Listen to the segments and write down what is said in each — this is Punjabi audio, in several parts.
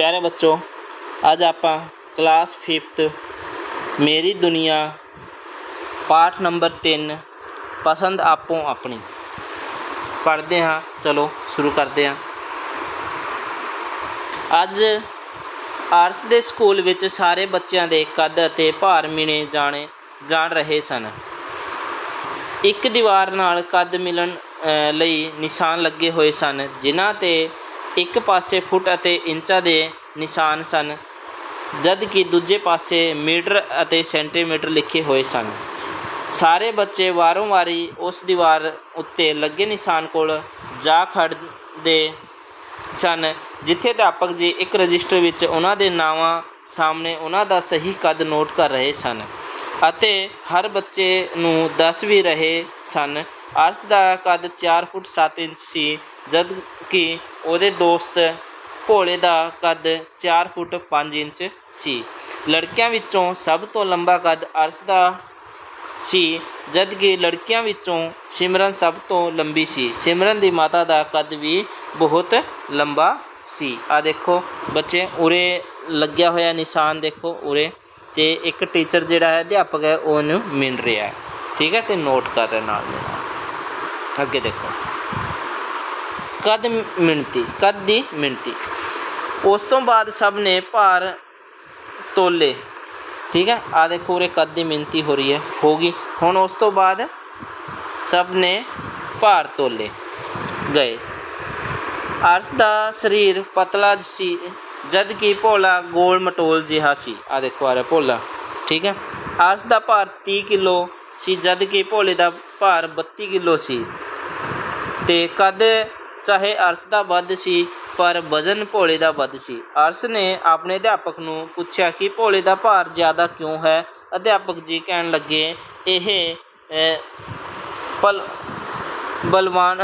ਪਿਆਰੇ ਬੱਚੋ, ਅੱਜ ਆਪਾਂ ਕਲਾਸ 5th ਮੇਰੀ ਦੁਨੀਆ ਪਾਠ ਨੰਬਰ 3 ਪਸੰਦ ਆਪੋ ਆਪਣੀ। ਪੜ੍ਹਦੇ ਹਾਂ, ਚਲੋ ਸ਼ੁਰੂ ਕਰਦੇ ਹਾਂ। ਅੱਜ ਆਰਟਸ ਦੇ ਸਕੂਲ ਵਿੱਚ ਸਾਰੇ ਬੱਚਿਆਂ ਦੇ ਕੱਦ ਅਤੇ ਭਾਰ ਮਿਣੇ ਜਾਣੇ, ਜਾਣ ਰਹੇ ਸਨ। ਇੱਕ ਦੀਵਾਰ ਨਾਲ ਕੱਦ ਮਿਲਣ ਲਈ ਨਿਸ਼ਾਨ ਲੱਗੇ ਹੋਏ ਸਨ, ਜਿਨ੍ਹਾਂ ਤੇ ਇੱਕ ਪਾਸੇ ਫੁੱਟ ਅਤੇ ਇੰਚਾਂ ਦੇ ਨਿਸ਼ਾਨ ਸਨ ਜਦ ਕਿ ਦੂਜੇ ਪਾਸੇ ਮੀਟਰ ਅਤੇ ਸੈਂਟੀਮੀਟਰ ਲਿਖੇ ਹੋਏ ਸਨ। ਸਾਰੇ ਬੱਚੇ ਵਾਰੋਂ ਵਾਰੀ ਉਸ ਦੀਵਾਰ ਉੱਤੇ ਲੱਗੇ ਨਿਸ਼ਾਨ ਕੋਲ ਜਾ ਖੜਦੇ ਸਨ, ਜਿੱਥੇ ਅਧਿਆਪਕ ਜੀ ਇੱਕ ਰਜਿਸਟਰ ਵਿੱਚ ਉਹਨਾਂ ਦੇ ਨਾਵਾਂ ਸਾਹਮਣੇ ਉਹਨਾਂ ਦਾ ਸਹੀ ਕੱਦ ਨੋਟ ਕਰ ਰਹੇ ਸਨ। ਅਤੇ ਹਰ ਬੱਚੇ ਨੂੰ ਦੱਸ ਵੀ ਰਹੇ ਸਨ। ਅਰਸ਼ ਦਾ ਕੱਦ 4 ਫੁੱਟ 7 ਇੰਚ ਸੀ ਜਦ ਕਿ ਉਹਦੇ ਦੋਸਤ ਭੋਲੇ ਦਾ ਕੱਦ 4 ਫੁੱਟ 5 ਇੰਚ ਸੀ। ਲੜਕਿਆਂ ਵਿੱਚੋਂ ਸਭ ਤੋਂ ਲੰਬਾ ਕੱਦ ਅਰਸ਼ ਦਾ ਸੀ ਜਦ ਕਿ ਲੜਕੀਆਂ ਵਿੱਚੋਂ ਸਿਮਰਨ ਸਭ ਤੋਂ ਲੰਬੀ ਸੀ। ਸਿਮਰਨ ਦੀ ਮਾਤਾ ਦਾ ਕੱਦ ਵੀ ਬਹੁਤ ਲੰਬਾ ਸੀ। ਆ ਦੇਖੋ, ਬੱਚੇ ਉਰੇ ਲੱਗਿਆ ਹੋਇਆ ਨਿਸ਼ਾਨ ਦੇਖੋ, ਉਰੇ। ਤੇ ਇੱਕ ਟੀਚਰ ਜਿਹੜਾ ਹੈ ਅਧਿਆਪਕ ਹੈ, ਉਹ ਉਹਨੂੰ ਮਿਲ ਰਿਹਾ ਹੈ। ਠੀਕ ਹੈ, ਤੇ ਨੋਟ ਕਰ ਰਿਹਾ ਨਾਲ ਦੇ ਨਾਲ। ਅੱਗੇ ਦੇਖੋ। ਕਦ ਮਿਣਤੀ, ਕਦ ਦੀ ਮਿਣਤੀ? ਉਸ ਤੋਂ ਬਾਅਦ ਸਭ ਨੇ ਭਾਰ ਤੋਲੇ। ਠੀਕ ਹੈ ਆ ਦੇਖੋ ਉਰੇ ਕੱਦ ਦੀ ਮਿਣਤੀ ਹੋ ਰਹੀ ਹੈ ਹੋਗੀ ਹੁਣ ਉਸ ਤੋਂ ਬਾਅਦ ਸਭ ਨੇ ਭਾਰ ਤੋਲੇ। ਗਏ। ਅਰਸ਼ ਦਾ ਸਰੀਰ ਪਤਲਾ ਸੀ। ਜਦ ਕਿ ਭੋਲਾ ਗੋਲ ਮਟੋਲ ਜਿਹਾ ਸੀ। ਆ ਦੇਖੋ ਆ ਰਿਹਾ ਭੋਲਾ, ਠੀਕ ਹੈ? ਅਰਸ਼ ਦਾ ਭਾਰ 30 ਕਿਲੋ ਸੀ ਜਦ ਕਿ ਭੋਲੇ ਦਾ ਭਾਰ 32 ਕਿਲੋ ਸੀ। ਤੇ ਕਦ ਚਾਹੇ ਅਰਸ਼ ਦਾ ਵੱਧ ਸੀ, ਪਰ ਵਜ਼ਨ ਭੋਲੇ ਦਾ ਵੱਧ ਸੀ। ਅਰਸ਼ ਨੇ ਆਪਣੇ ਅਧਿਆਪਕ ਨੂੰ ਪੁੱਛਿਆ ਕਿ ਭੋਲੇ ਦਾ ਭਾਰ ਜ਼ਿਆਦਾ ਕਿਉਂ ਹੈ? ਅਧਿਆਪਕ ਜੀ ਕਹਿਣ ਲੱਗੇ, ਇਹ ਪਲ ਬਲਵਾਨ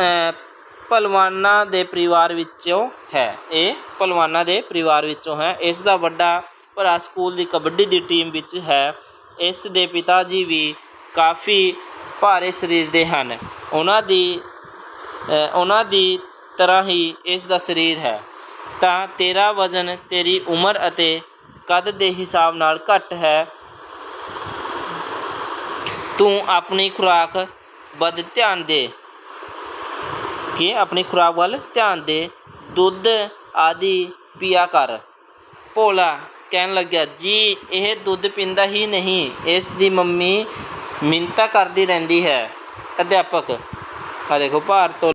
ਅਹ, ਦੇ ਪਰਿਵਾਰ ਵਿੱਚੋਂ ਹੈ। ਇਹ ਭਲਵਾਨਾਂ ਦੇ ਪਰਿਵਾਰ ਵਿੱਚੋਂ ਹੈ। ਇਸ ਦਾ ਵੱਡਾ ਭਰਾ ਸਕੂਲ ਦੀ ਕਬੱਡੀ ਦੀ ਟੀਮ ਵਿੱਚ ਹੈ। ਇਸ ਦੇ ਪਿਤਾ ਜੀ ਵੀ ਕਾਫੀ ਭਾਰੇ ਸਰੀਰ ਦੇ ਹਨ। ਉਹਨਾਂ ਦੀ ਉਹਨਾਂ ਦੀ ਤਰ੍ਹਾਂ ਹੀ ਇਸ ਦਾ ਸਰੀਰ ਹੈ। ਤਾਂ ਤੇਰਾ ਵਜ਼ਨ ਤੇਰੀ ਉਮਰ ਅਤੇ ਕੱਦ ਦੇ ਹਿਸਾਬ ਨਾਲ ਘੱਟ ਹੈ। ਤੂੰ ਆਪਣੀ ਖੁਰਾਕ ਵੱਧ ਧਿਆਨ ਦੇ। ਕਿ ਆਪਣੀ ਖੁਰਾਕ ਵੱਲ ਧਿਆਨ ਦੇ। ਦੁੱਧ ਆਦਿ ਪੀਆ ਕਰ। ਭੋਲਾ ਕਹਿਣ ਲੱਗਿਆ, ਜੀ, ਇਹ ਦੁੱਧ ਪੀਂਦਾ ਹੀ ਨਹੀਂ। ਇਸ ਦੀ ਮੰਮੀ ਮਿੰਤਾ ਕਰਦੀ ਰਹਿੰਦੀ ਹੈ। ਅਧਿਆਪਕ ਆ ਦੇਖੋ ਭਾਰ ਤੋਂ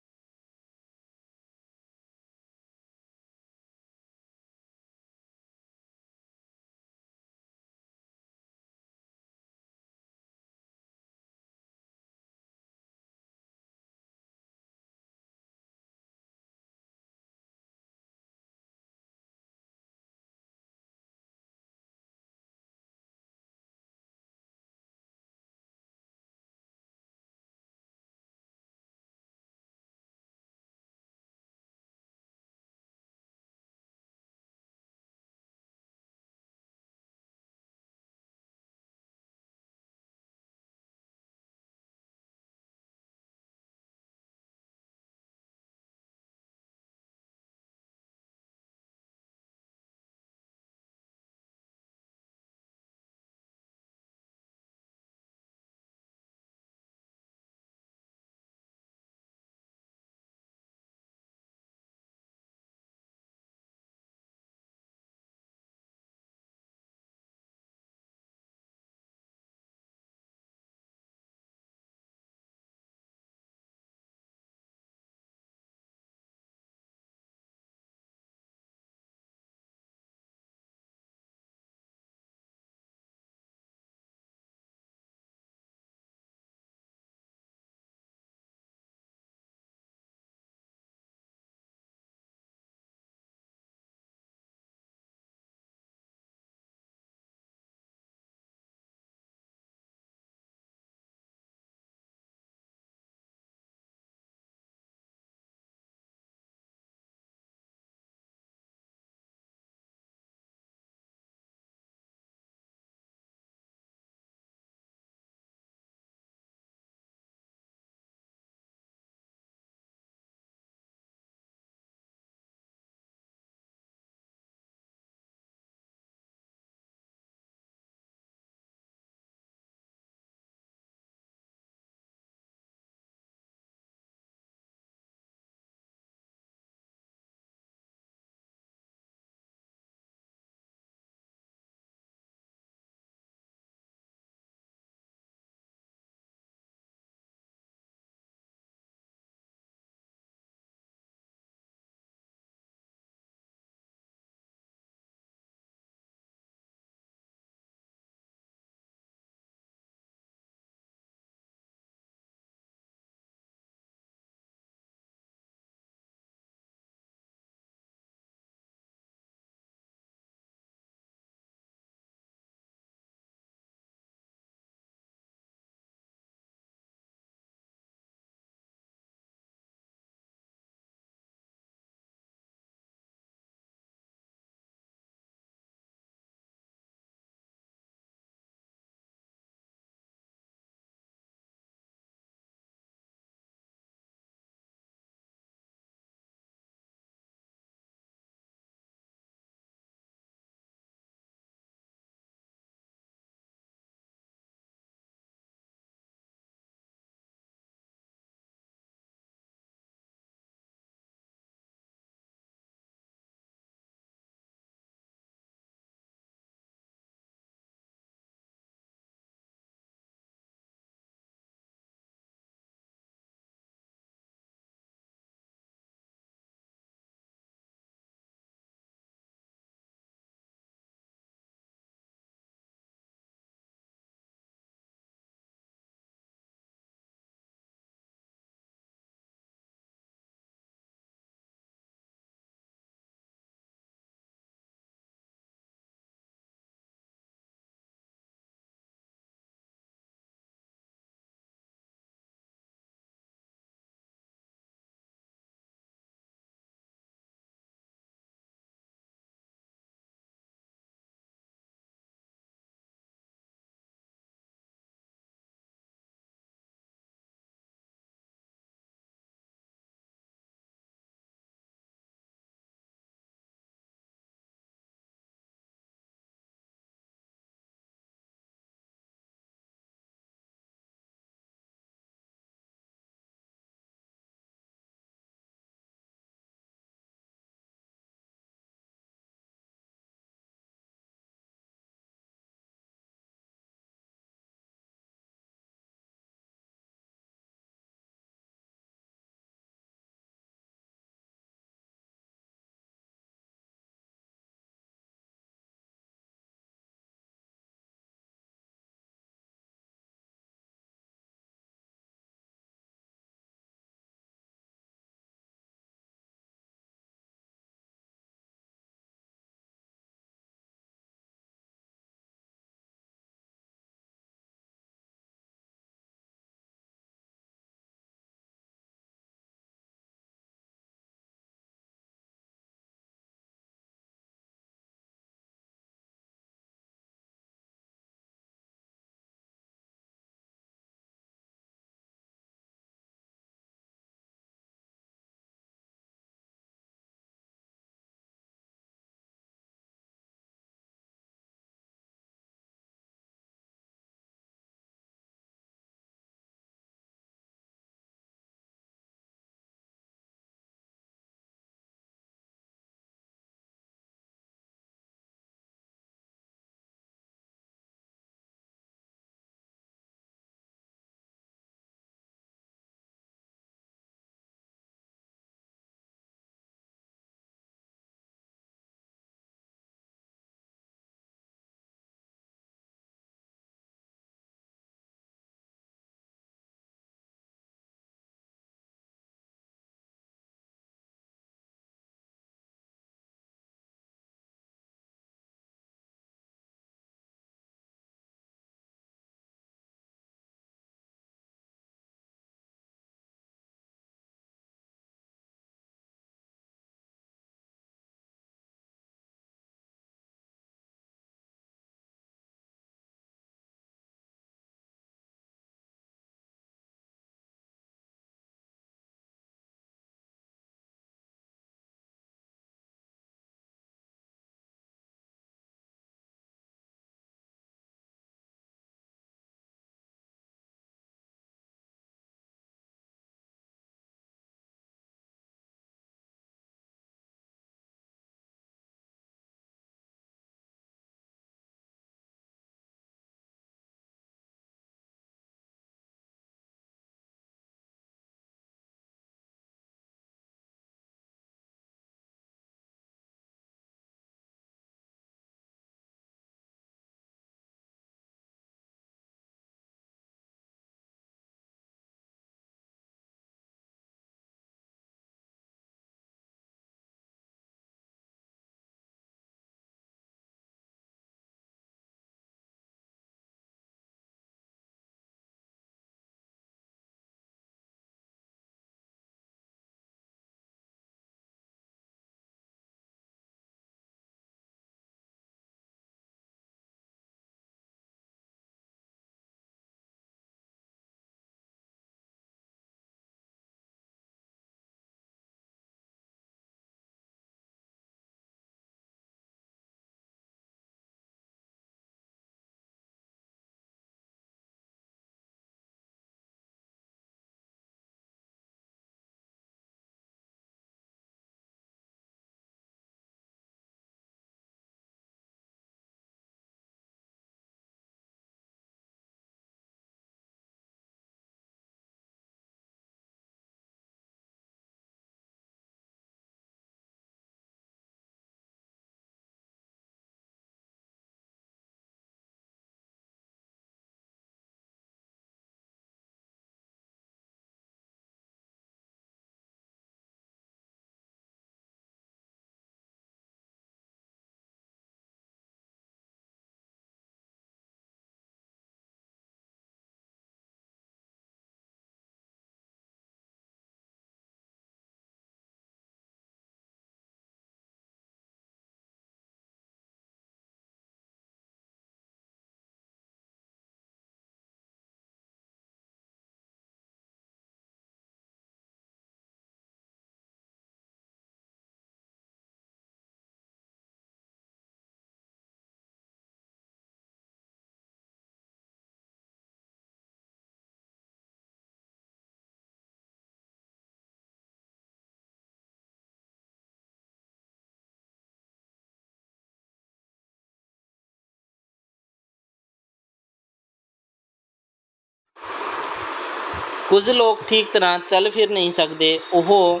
ਕੁਝ ਲੋਕ ਠੀਕ ਤਰ੍ਹਾਂ ਚੱਲ ਫਿਰ ਨਹੀਂ ਸਕਦੇ। ਉਹ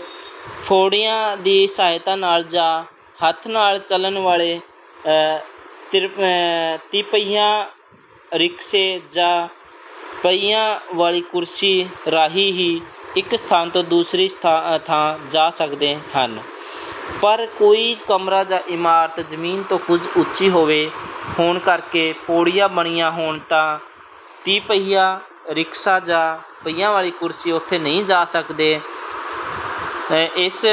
ਫੋੜੀਆਂ ਦੀ ਸਹਾਇਤਾ ਨਾਲ ਜਾਂ ਹੱਥ ਨਾਲ ਚੱਲਣ ਵਾਲੇ ਅ, ਤਿਰ ਰਿਕਸ਼ੇ ਜਾਂ ਪਹੀਆਂ ਵਾਲੀ ਕੁਰਸੀ ਰਾਹੀਂ ਹੀ ਇੱਕ ਸਥਾਨ ਤੋਂ ਦੂਸਰੀ ਸਥਾ- ਥਾਂ ਜਾ ਸਕਦੇ ਹਨ। ਪਰ ਕੋਈ ਕਮਰਾ ਜਾਂ ਇਮਾਰਤ ਜ਼ਮੀਨ ਤੋਂ ਕੁਝ ਉੱਚੀ ਹੋਵੇ ਹੋਣ ਕਰਕੇ ਪੌੜੀਆਂ ਬਣੀਆਂ ਹੋਣ ਤਾਂ ਤੀਹ ਪਹੀਆ ਰਿਕਸ਼ਾ ਜਾਂ ਪਹੀਆਂ ਵਾਲੀ ਕੁਰਸੀ ਉੱਥੇ ਨਹੀਂ ਜਾ ਸਕਦੇ। ਇਸ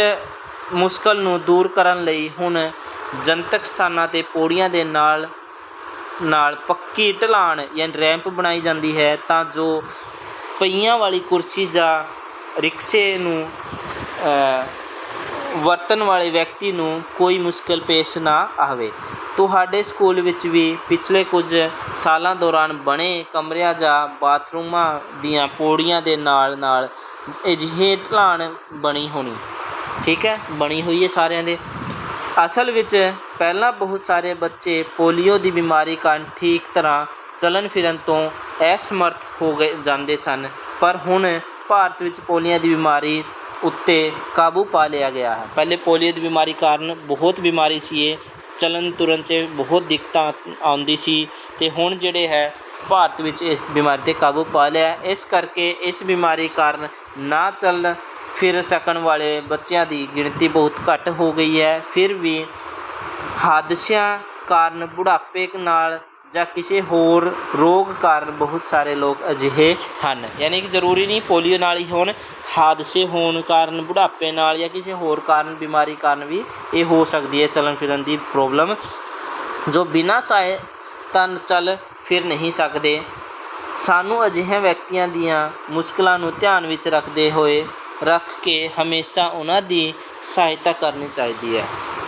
ਮੁਸ਼ਕਲ ਨੂੰ ਦੂਰ ਕਰਨ ਲਈ ਹੁਣ ਜਨਤਕ ਸਥਾਨਾਂ ਤੇ ਪੌੜੀਆਂ ਦੇ ਨਾਲ ਨਾਲ ਪੱਕੀ ਢਲਾਣ ਜਾਂ ਰੈਂਪ ਬਣਾਈ ਜਾਂਦੀ ਹੈ ਤਾਂ ਜੋ ਪਹੀਆਂ ਵਾਲੀ ਕੁਰਸੀ ਜਾਂ ਰਿਕਸ਼ੇ ਨੂੰ ਅ, ਵਰਤਣ ਵਾਲੇ ਵਿਅਕਤੀ ਨੂੰ ਕੋਈ ਮੁਸ਼ਕਲ ਪੇਸ਼ ਨਾ ਆਵੇ। ਤੁਹਾਡੇ ਸਕੂਲ ਵਿੱਚ ਵੀ ਪਿਛਲੇ ਕੁਝ ਸਾਲਾਂ ਦੌਰਾਨ ਬਣੇ ਕਮਰਿਆਂ ਜਾਂ ਬਾਥਰੂਮਾਂ ਦੀਆਂ ਪੌੜੀਆਂ ਦੇ ਨਾਲ ਨਾਲ ਅਜਿਹੇ ਢਲਾਣ ਬਣੀ ਹੋਣੀ। ਠੀਕ ਹੈ? ਬਣੀ ਹੋਈ ਹੈ ਸਾਰਿਆਂ ਦੇ। ਅਸਲ ਵਿੱਚ ਪਹਿਲਾਂ ਬਹੁਤ ਸਾਰੇ ਬੱਚੇ ਪੋਲੀਓ ਦੀ ਬਿਮਾਰੀ ਕਾਰਨ ਠੀਕ ਤਰ੍ਹਾਂ ਚੱਲਣ ਫਿਰਨ ਤੋਂ ਅਸਮਰਥ ਹੋ ਗਏ ਜਾਂਦੇ ਸਨ, ਪਰ ਹੁਣ ਭਾਰਤ ਵਿੱਚ ਪੋਲੀਓ ਦੀ ਬਿਮਾਰੀ ਉੱਤੇ ਕਾਬੂ ਪਾ ਲਿਆ ਗਿਆ ਹੈ। ਪਹਿਲੇ ਪੋਲੀਓ ਦੀ ਬਿਮਾਰੀ ਕਾਰਨ ਬਹੁਤ ਬਿਮਾਰੀ ਸੀ ਇਹ। ਚੱਲਣ ਤੁਰਨ 'ਚ ਬਹੁਤ ਦਿੱਕਤਾਂ ਆਉਂਦੀ ਸੀ ਅਤੇ ਹੁਣ ਜਿਹੜੇ ਹੈ, ਭਾਰਤ ਵਿੱਚ ਇਸ ਬਿਮਾਰੀ ਤੇ ਕਾਬੂ ਪਾ ਲਿਆ ਇਸ ਕਰਕੇ ਇਸ ਬਿਮਾਰੀ ਕਾਰਨ ਨਾ ਚੱਲ ਫਿਰ ਸਕਣ ਵਾਲੇ ਬੱਚਿਆਂ ਦੀ ਗਿਣਤੀ ਬਹੁਤ ਘੱਟ ਹੋ ਗਈ ਹੈ। ਫਿਰ ਵੀ ਹਾਦਸਿਆਂ ਕਾਰਨ ਬੁਢਾਪੇ ਨਾਲ ਜਾਂ ਕਿਸੇ ਹੋਰ ਰੋਗ ਕਾਰਨ ਬਹੁਤ ਸਾਰੇ ਲੋਕ ਅਜਿਹੇ ਹਨ। ਯਾਨੀ ਕਿ ਜ਼ਰੂਰੀ ਨਹੀਂ ਪੋਲੀਓ ਨਾਲ ਹੀ ਹੋਣ, ਹਾਦਸੇ ਹੋਣ ਕਾਰਨ, ਬੁਢਾਪੇ ਨਾਲ ਜਾਂ ਕਿਸੇ ਹੋਰ ਕਾਰਨ, ਬਿਮਾਰੀ ਕਾਰਨ ਵੀ ਇਹ ਹੋ ਸਕਦੀ ਹੈ ਚੱਲਣ ਫਿਰਨ ਦੀ ਪ੍ਰੋਬਲਮ, ਜੋ ਬਿਨਾਂ ਸਹਾਇਤਾ ਚੱਲ ਫਿਰ ਨਹੀਂ ਸਕਦੇ। ਸਾਨੂੰ ਅਜਿਹੇ ਵਿਅਕਤੀਆਂ ਦੀਆਂ ਮੁਸ਼ਕਲਾਂ ਨੂੰ ਧਿਆਨ ਵਿੱਚ ਰੱਖਦੇ ਹੋਏ ਰੱਖ ਕੇ ਹਮੇਸ਼ਾ ਉਹਨਾਂ ਦੀ ਸਹਾਇਤਾ ਕਰਨੀ ਚਾਹੀਦੀ ਹੈ।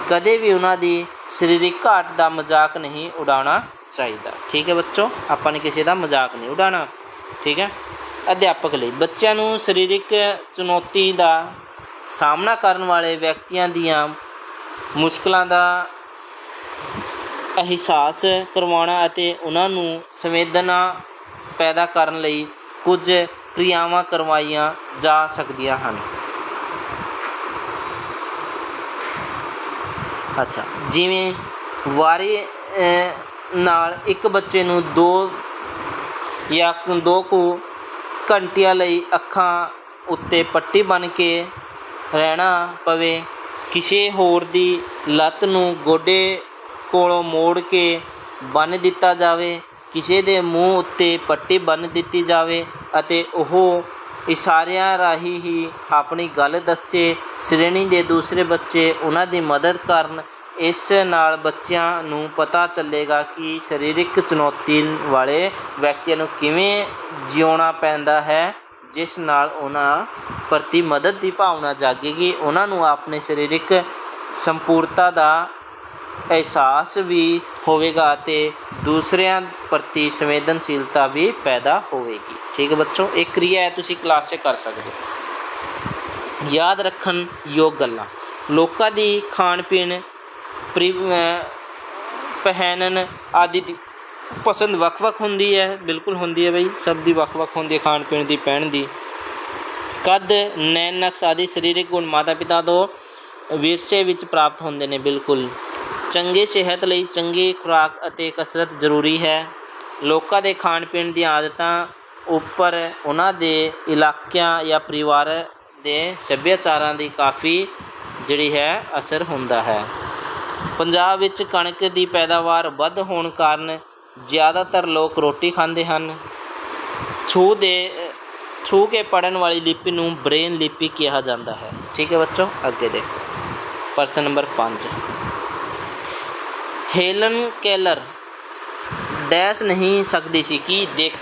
ਕਦੇ ਵੀ ਉਹਨਾਂ ਦੀ ਸਰੀਰਕ ਘਾਟ ਦਾ ਮਜ਼ਾਕ ਨਹੀਂ ਉਡਾਉਣਾ ਚਾਹੀਦਾ। ਠੀਕ ਹੈ ਬੱਚੋ, ਆਪਾਂ ਨੇ ਕਿਸੇ ਦਾ ਮਜ਼ਾਕ ਨਹੀਂ ਉਡਾਉਣਾ। ਠੀਕ ਹੈ? ਅਧਿਆਪਕ ਲਈ, ਬੱਚਿਆਂ ਨੂੰ ਸਰੀਰਕ ਚੁਣੌਤੀ ਦਾ ਸਾਹਮਣਾ ਕਰਨ ਵਾਲੇ ਵਿਅਕਤੀਆਂ ਦੀਆਂ ਮੁਸ਼ਕਲਾਂ ਦਾ ਅਹਿਸਾਸ ਕਰਵਾਉਣਾ ਅਤੇ ਉਹਨਾਂ ਨੂੰ ਸੰਵੇਦਨਾ ਪੈਦਾ ਕਰਨ ਲਈ ਕੁਝ ਕਿਰਿਆਵਾਂ ਕਰਵਾਈਆਂ ਜਾ ਸਕਦੀਆਂ ਹਨ। ਅੱਛਾ, ਜਿਵੇਂ ਵਾਰੀ ਨਾਲ ਇੱਕ ਬੱਚੇ ਨੂੰ ਦੋ ਜਾਂ ਦੋ ਕੁ ਘੰਟਿਆਂ ਲਈ ਅੱਖਾਂ ਉੱਤੇ ਪੱਟੀ ਬੰਨ੍ਹ ਕੇ ਰਹਿਣਾ ਪਵੇ। ਕਿਸੇ ਹੋਰ ਦੀ ਲੱਤ ਨੂੰ ਗੋਡੇ ਕੋਲੋਂ ਮੋੜ ਕੇ ਬੰਨ੍ਹ ਦਿੱਤਾ ਜਾਵੇ, ਕਿਸੇ ਦੇ ਮੂੰਹ ਉੱਤੇ ਪੱਟੀ ਬੰਨ੍ਹ ਦਿੱਤੀ ਜਾਵੇ ਅਤੇ ਉਹ ਇਸ਼ਾਰਿਆਂ ਰਾਹੀਂ ਹੀ ਆਪਣੀ ਗੱਲ ਦੱਸੇ। ਸ਼੍ਰੇਣੀ ਦੇ ਦੂਸਰੇ ਬੱਚੇ ਉਹਨਾਂ ਦੀ ਮਦਦ ਕਰਨ ਇਸ ਨਾਲ ਬੱਚਿਆਂ ਨੂੰ ਪਤਾ ਚੱਲੇਗਾ ਕਿ ਸਰੀਰਕ ਚੁਣੌਤੀ ਵਾਲੇ ਵਿਅਕਤੀਆਂ ਨੂੰ ਕਿਵੇਂ ਜਿਉਣਾ ਪੈਂਦਾ ਹੈ, ਜਿਸ ਨਾਲ ਉਹਨਾਂ ਪ੍ਰਤੀ ਮਦਦ ਦੀ ਭਾਵਨਾ ਜਾਗੇਗੀ। ਉਹਨਾਂ ਨੂੰ ਆਪਣੇ ਸਰੀਰਕ ਸੰਪੂਰਤਾ ਦਾ ਅਹਿਸਾਸ ਵੀ ਹੋਵੇਗਾ ਅਤੇ ਦੂਸਰਿਆਂ ਪ੍ਰਤੀ ਸੰਵੇਦਨਸ਼ੀਲਤਾ ਵੀ ਪੈਦਾ ਹੋਵੇਗੀ। ਠੀਕ ਹੈ ਬੱਚੋ, ਇਹ ਕਿਰਿਆ ਹੈ, ਤੁਸੀਂ ਕਲਾਸ 'ਚ ਕਰ ਸਕਦੇ ਹੋ। ਯਾਦ ਰੱਖਣ ਯੋਗ ਗੱਲਾਂ। ਲੋਕਾਂ ਦੀ ਖਾਣ ਪੀਣ ਪ੍ਰੀ ਪਹਿਨਣ ਆਦਿ ਦੀ ਪਸੰਦ ਵੱਖ-ਵੱਖ ਹੁੰਦੀ ਹੈ। ਬਿਲਕੁਲ ਹੁੰਦੀ ਹੈ ਬਈ, ਸਭ ਦੀ ਵੱਖ-ਵੱਖ ਹੁੰਦੀ ਹੈ, ਖਾਣ ਪੀਣ ਦੀ ਪਹਿਣ ਦੀ। ਕੱਦ, ਨੈਣ ਨਕਸ਼ ਆਦਿ ਸਰੀਰਕ ਗੁਣ ਮਾਤਾ ਪਿਤਾ ਤੋਂ ਵਿਰਸੇ ਵਿੱਚ ਪ੍ਰਾਪਤ ਹੁੰਦੇ ਨੇ, ਬਿਲਕੁਲ। ਚੰਗੇ ਸਿਹਤ ਲਈ ਚੰਗੀ ਖੁਰਾਕ ਅਤੇ ਕਸਰਤ ਜ਼ਰੂਰੀ ਹੈ। ਲੋਕਾਂ ਦੇ ਖਾਣ ਪੀਣ ਦੀਆਂ ਆਦਤਾਂ ਉੱਪਰ ਉਹਨਾਂ ਦੇ ਇਲਾਕਿਆਂ ਜਾਂ ਪਰਿਵਾਰ ਦੇ ਸੱਭਿਆਚਾਰਾਂ ਦੀ ਕਾਫੀ ਜਿਹੜੀ ਹੈ, ਅਸਰ ਹੁੰਦਾ ਹੈ। ਪੰਜਾਬ ਵਿੱਚ ਕਣਕ ਦੀ ਪੈਦਾਵਾਰ ਵੱਧ ਹੋਣ ਕਾਰਨ ਜ਼ਿਆਦਾਤਰ ਲੋਕ ਰੋਟੀ ਖਾਂਦੇ ਹਨ। ਛੂ ਦੇ, ਛੂ ਕੇ ਪੜਨ ਵਾਲੀ ਲਿਪੀ ਨੂੰ ਬ੍ਰੇਨ ਲਿਪੀ ਕਿਹਾ ਜਾਂਦਾ ਹੈ। ਠੀਕ ਹੈ ਬੱਚੋ, ਅੱਗੇ ਦੇਖੋ। ਪ੍ਰਸ਼ਨ ਨੰਬਰ 5 ਹੈਲਨ ਕੈਲਰ ਡੈਸ ਨਹੀਂ ਸਕਦੀ ਸੀ ਕਿ ਦੇਖ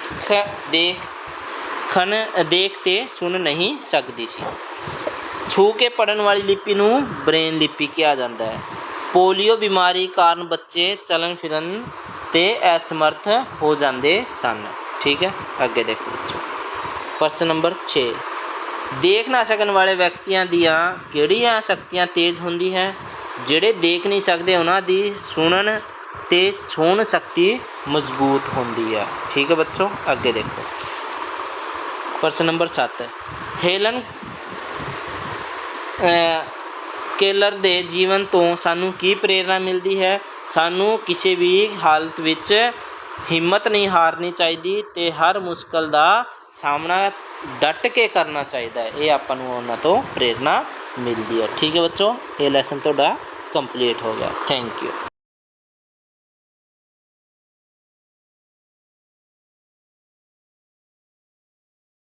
ਦੇਖਣ ਦੇਖ ਤੇ ਸੁਣ ਨਹੀਂ ਸਕਦੀ ਸੀ। ਛੂ ਕੇ ਪੜਨ ਵਾਲੀ ਲਿਪੀ ਨੂੰ ਬ੍ਰੇਨ ਲਿਪੀ ਕਿਹਾ ਜਾਂਦਾ ਹੈ। ਪੋਲੀਓ ਬਿਮਾਰੀ ਕਾਰਨ ਬੱਚੇ ਚੱਲਣ ਫਿਰਨ ਤੇ ਅਸਮਰਥ ਹੋ ਜਾਂਦੇ ਸਨ। ਠੀਕ ਹੈ, ਅੱਗੇ ਦੇਖੋ ਬੱਚੋ। ਪ੍ਰਸ਼ਨ ਨੰਬਰ 6 ਦੇਖ ਨਾ ਸਕਣ ਵਾਲੇ ਵਿਅਕਤੀਆਂ ਦੀਆਂ ਕਿਹੜੀਆਂ ਸ਼ਕਤੀਆਂ ਤੇਜ਼ ਹੁੰਦੀ ਹੈ? ਜਿਹੜੇ ਦੇਖ ਨਹੀਂ ਸਕਦੇ, ਉਹਨਾਂ ਦੀ ਸੁਣਨ ਤੇ ਛੂਹਣ ਸ਼ਕਤੀ ਮਜ਼ਬੂਤ ਹੁੰਦੀ ਹੈ। ਠੀਕ ਹੈ ਬੱਚੋ, ਅੱਗੇ ਦੇਖੋ। ਪ੍ਰਸ਼ਨ ਨੰਬਰ 7 ਹੇਲਨ ਅ, ਕੇਲਰ ਦੇ ਜੀਵਨ ਤੋਂ ਸਾਨੂੰ ਕੀ ਪ੍ਰੇਰਣਾ ਮਿਲਦੀ ਹੈ? ਸਾਨੂੰ ਕਿਸੇ ਵੀ ਹਾਲਤ ਵਿੱਚ ਹਿੰਮਤ ਨਹੀਂ ਹਾਰਨੀ ਚਾਹੀਦੀ ਤੇ ਹਰ ਮੁਸ਼ਕਲ ਦਾ ਸਾਹਮਣਾ ਡਟ ਕੇ ਕਰਨਾ ਚਾਹੀਦਾ ਹੈ। ਇਹ ਆਪਾਂ ਨੂੰ ਉਹਨਾਂ ਤੋਂ ਪ੍ਰੇਰਣਾ ਮਿਲਦੀ ਹੈ। ਠੀਕ ਹੈ ਬੱਚੋ ਇਹ ਲੈਸਨ ਤੁਹਾਡਾ ਕੰਪਲੀਟ ਹੋ ਗਿਆ। Thank you